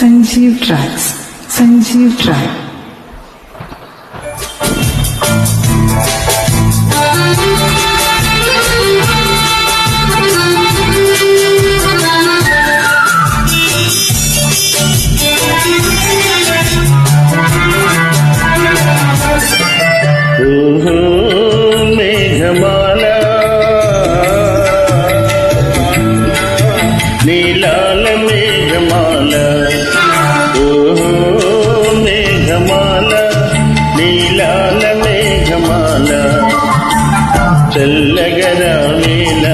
Sanjeev tracks Sanjeev tracks. Meghmala नीला చల్లగరా వేళ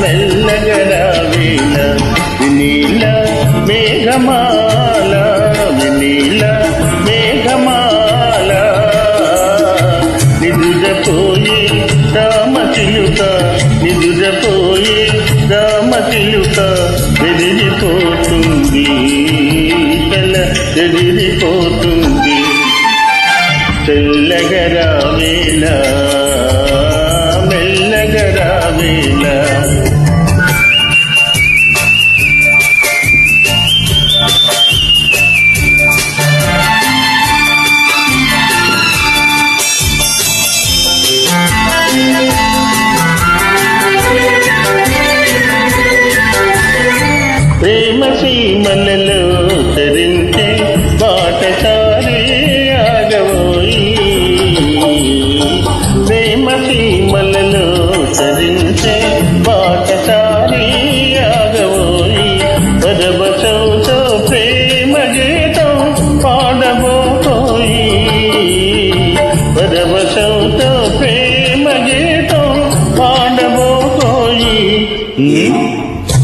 మెల్లగరా వేళ వినీల మేఘమాల వినీల మేఘమాల. నిదురపోయి రామచిలుక నిదురపోయి రామచిలుక ఎదిరిపోతుంది తల ఎదిరిపోతుంది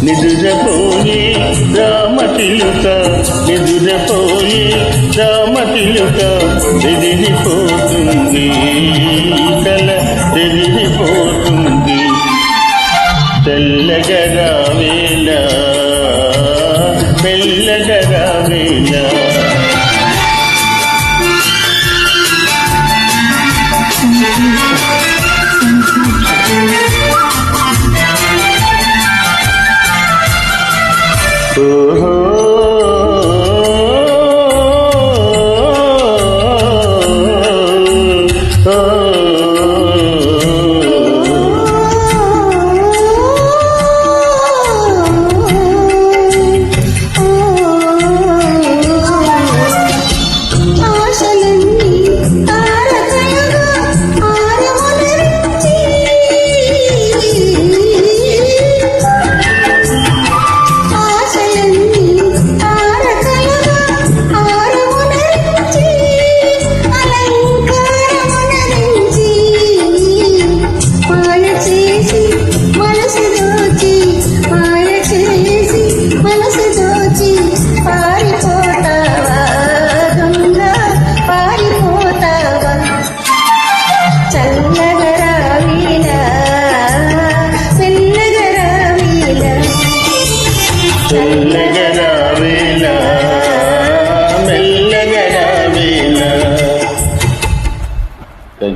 నిదురపోయి రామతిలుక నిదురపోయి రామతిలుక ఎదిరిపోతుంది కల ఎదిరిపోతుంది తెల్లగరావేళ మెల్లగరావేళ Thank you. Oh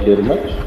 very much.